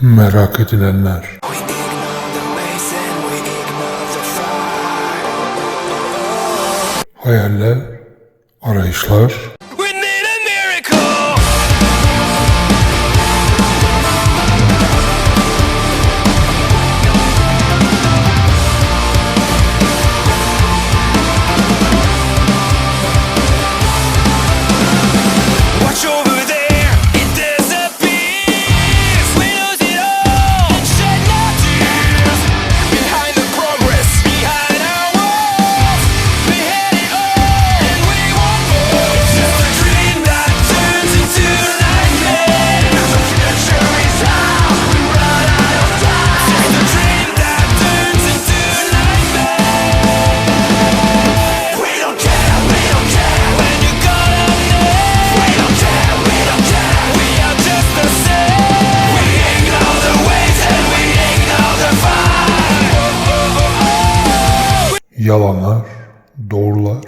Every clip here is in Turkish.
Merak edilenler. Hayaller, arayışlar, yalanlar, doğrular,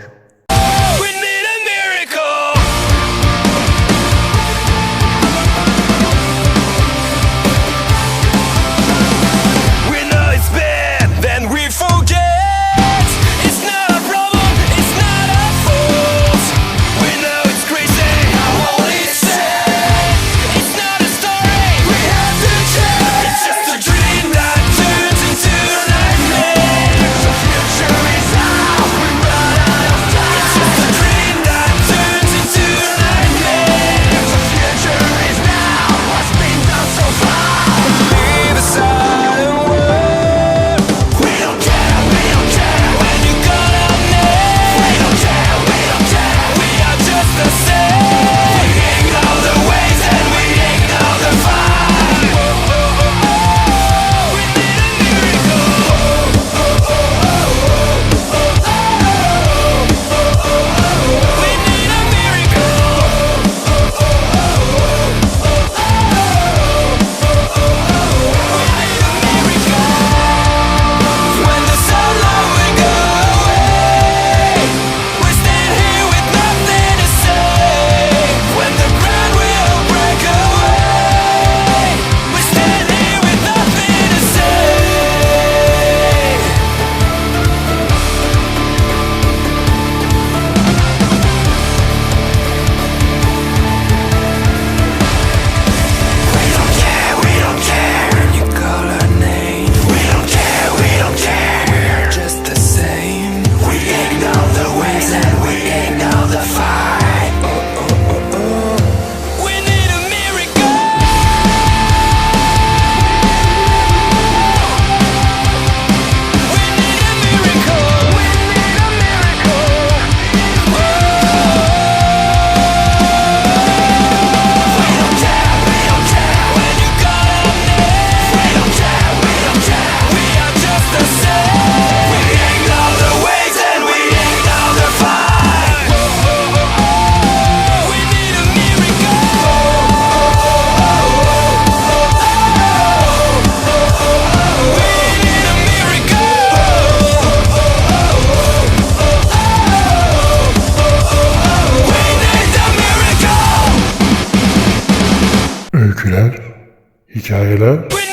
hikayeler.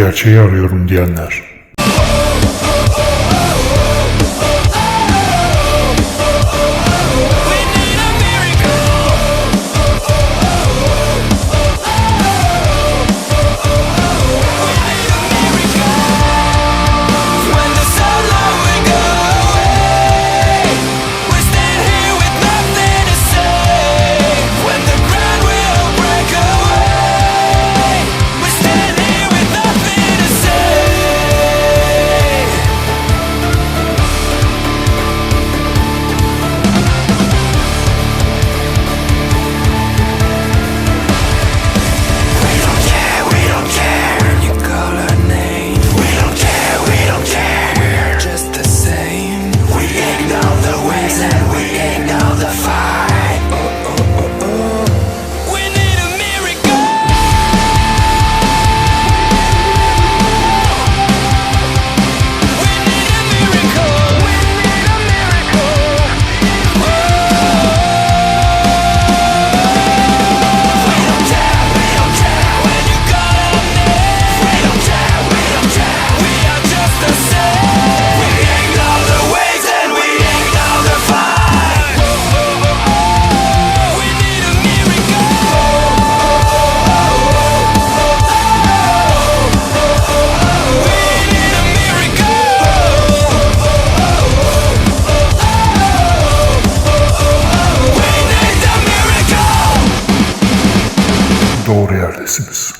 gerçeği arıyorum diyenler. Neredesiniz?